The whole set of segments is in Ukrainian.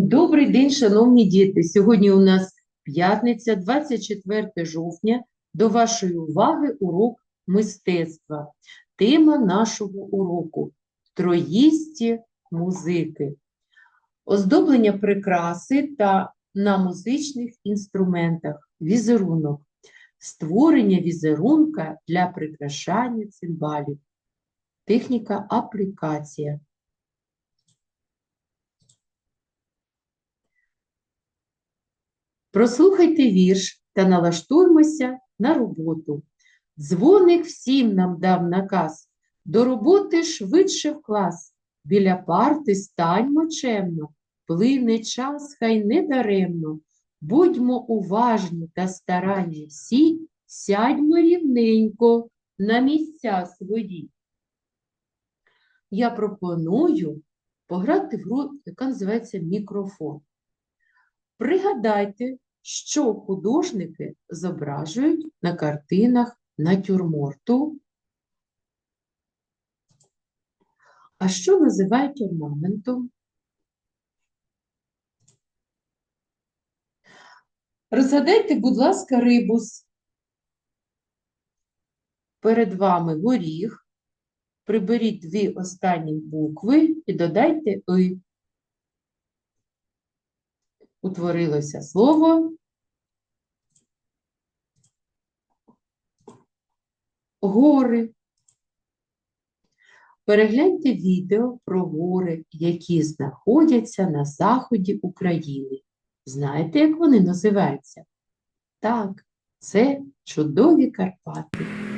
Добрий день, шановні діти! Сьогодні у нас п'ятниця, 24 жовтня. До вашої уваги урок мистецтва. Тема нашого уроку – троїсті музики. Оздоблення прикраси та на музичних інструментах, візерунок, створення візерунка для прикрашання цимбалів, техніка аплікація. Прослухайте вірш та налаштуймося на роботу. Дзвоник всім нам дав наказ, до роботи швидше в клас. Біля парти станьмо чемно, плине час, хай не даремно. Будьмо уважні та старанні всі, сядьмо рівненько на місця свої. Я пропоную пограти в гру, яка називається мікрофон. Пригадайте, що художники зображують на картинах натюрморту. А що називають орнаментом? Розгадайте, будь ласка, рибус. Перед вами горіх. Приберіть дві останні букви і додайте «и» утворилося слово гори. Перегляньте відео про гори, які знаходяться на заході України. Знаєте, як вони називаються? Так, це чудові Карпати.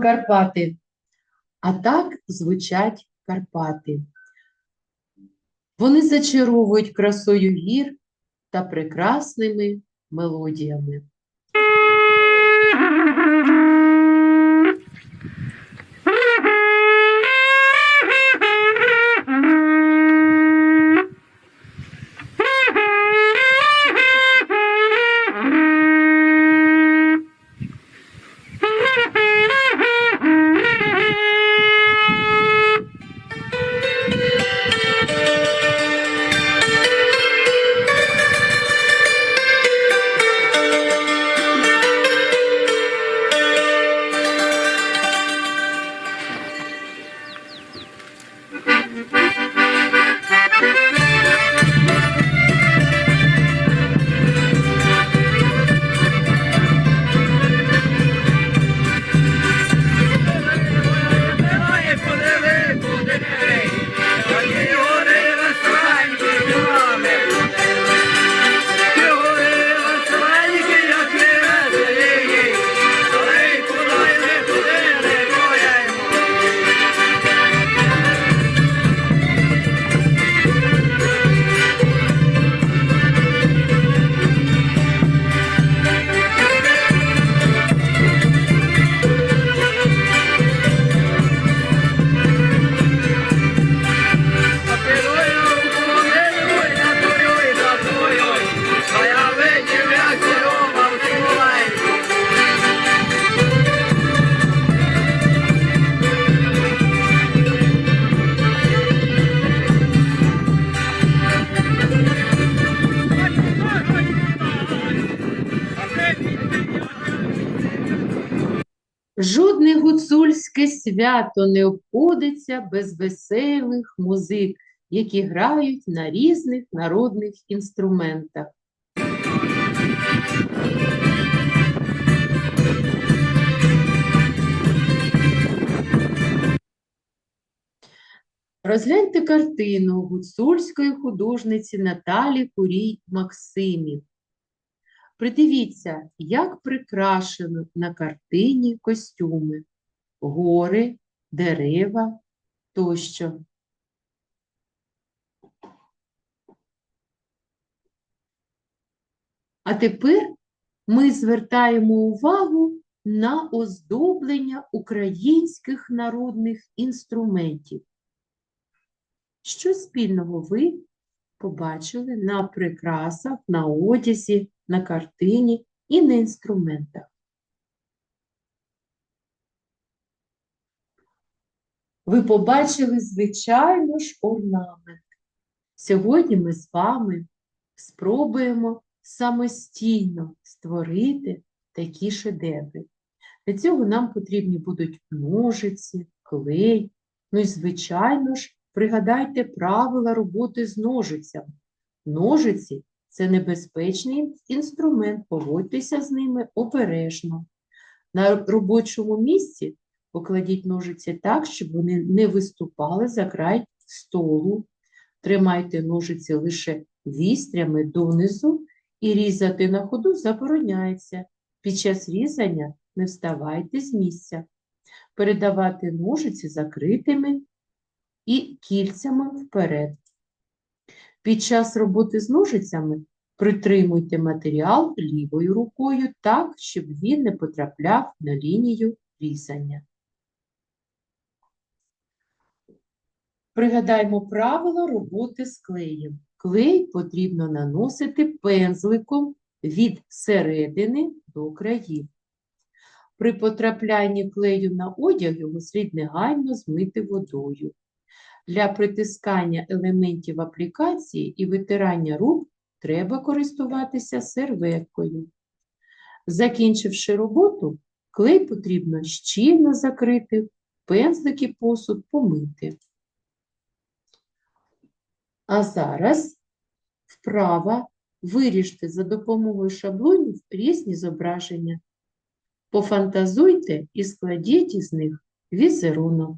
Карпати? А так звучать Карпати. Вони зачаровують красою гір та прекрасними мелодіями. Гуцульське свято не обходиться без веселих музик, які грають на різних народних інструментах. Розгляньте картину гуцульської художниці Наталі Курій Максимів. Придивіться, як прикрашено на картині костюми, гори, дерева тощо. А тепер ми звертаємо увагу на оздоблення українських народних інструментів. Що спільного ви побачили на прикрасах, на одязі, на картині і на інструментах? Ви побачили, звичайно ж, орнамент. Сьогодні ми з вами спробуємо самостійно створити такі шедеври. Для цього нам потрібні будуть ножиці, клей, ну і, звичайно ж, пригадайте правила роботи з ножицями. Ножиці це небезпечний інструмент, поводьтеся з ними обережно. На робочому місці покладіть ножиці так, щоб вони не виступали за край столу. Тримайте ножиці лише вістрями донизу і різати на ходу забороняється. Під час різання не вставайте з місця. Передавати ножиці закритими і кільцями вперед. Під час роботи з ножицями притримуйте матеріал лівою рукою так, щоб він не потрапляв на лінію різання. Пригадаємо правила роботи з клеєм. Клей потрібно наносити пензликом від середини до країв. При потраплянні клею на одяг його слід негайно змити водою. Для притискання елементів аплікації і витирання рук треба користуватися серветкою. Закінчивши роботу, клей потрібно щільно закрити, пензлик і посуд помити. А зараз вправа виріжте за допомогою шаблонів різні зображення. Пофантазуйте і складіть із них візерунок.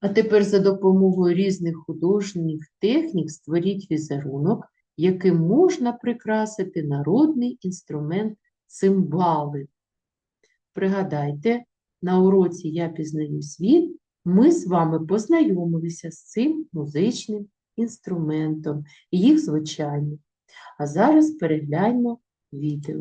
А тепер за допомогою різних художніх технік створіть візерунок, яким можна прикрасити народний інструмент цимбали. Пригадайте, на уроці Я пізнаю світ ми з вами познайомилися з цим музичним інструментом і їх звучанням. А зараз перегляньмо відео.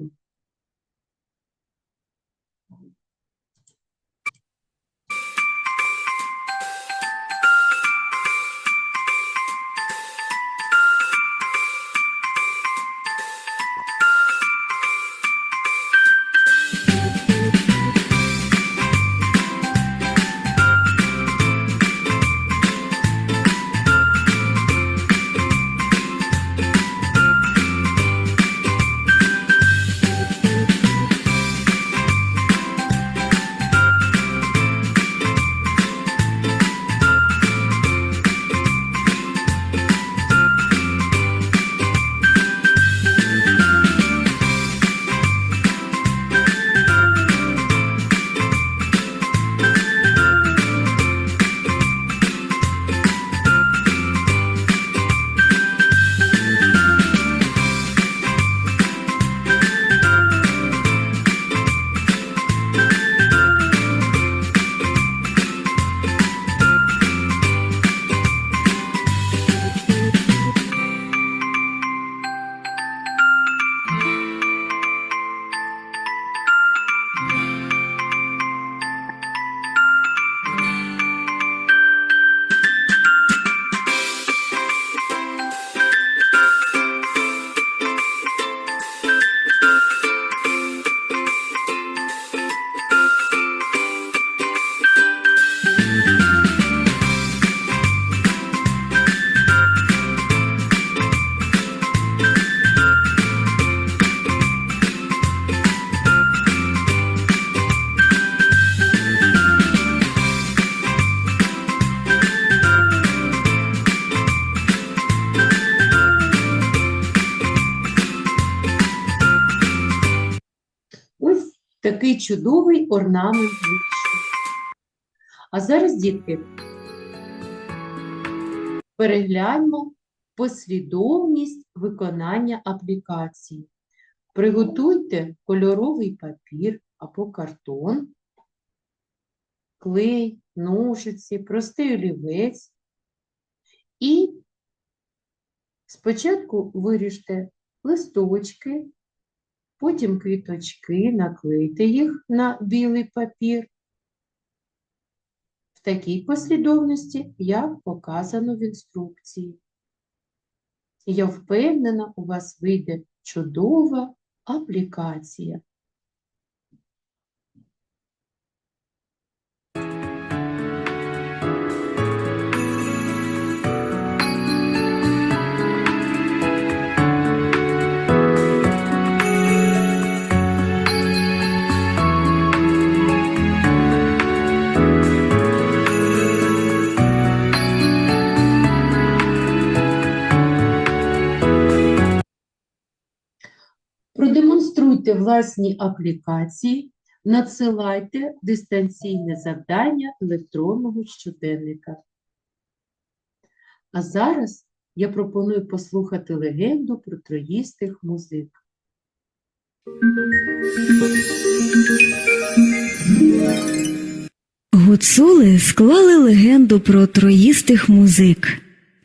Такий чудовий орнамент вийшов. А зараз, дітки, перегляньмо послідовність виконання аплікації. Приготуйте кольоровий папір або картон, клей, ножиці, простий олівець і спочатку виріжте листочки, потім квіточки, наклейте їх на білий папір в такій послідовності, як показано в інструкції. Я впевнена, у вас вийде чудова аплікація. Продемонструйте власні аплікації, надсилайте дистанційне завдання електронного щоденника. А зараз я пропоную послухати легенду про троїстих музик. Гуцули склали легенду про троїстих музик.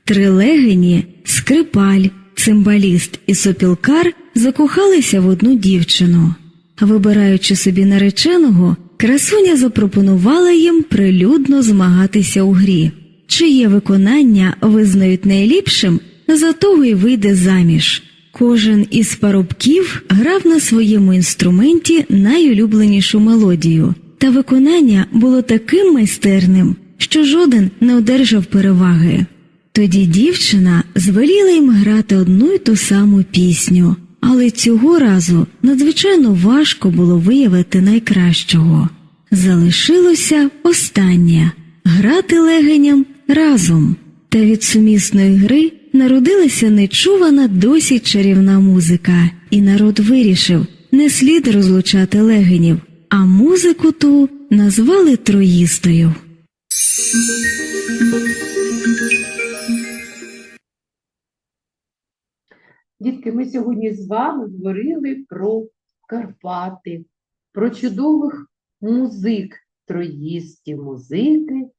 Трилегені, скрипаль, цимбаліст і сопілкар закохалися в одну дівчину. Вибираючи собі нареченого, красуня запропонувала їм прилюдно змагатися у грі. Чиє виконання визнають найліпшим, за того й вийде заміж. Кожен із парубків грав на своєму інструменті найулюбленішу мелодію, та виконання було таким майстерним, що жоден не одержав переваги. Тоді дівчина звеліла їм грати одну й ту саму пісню, але цього разу надзвичайно важко було виявити найкращого. Залишилося останнє грати легеням разом, та від сумісної гри народилася нечувана досі чарівна музика, і народ вирішив не слід розлучати легенів, а музику ту назвали троїстою. Ми сьогодні з вами говорили про Карпати, про чудових музик, троїсті музики,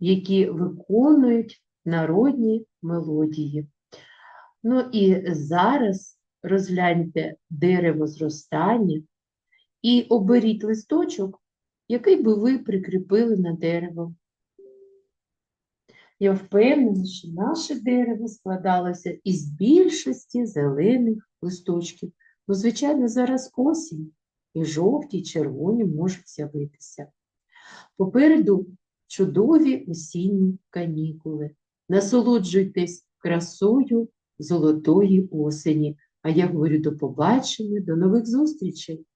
які виконують народні мелодії. Ну і зараз розгляньте дерево зростання і оберіть листочок, який би ви прикріпили на дерево. Я впевнена, що наше дерево складалося із більшості зелених листочків. Ну, звичайно, зараз осінь, і жовті, і червоні можуть з'явитися. Попереду чудові осінні канікули. Насолоджуйтесь красою золотої осені. А я говорю до побачення, до нових зустрічей!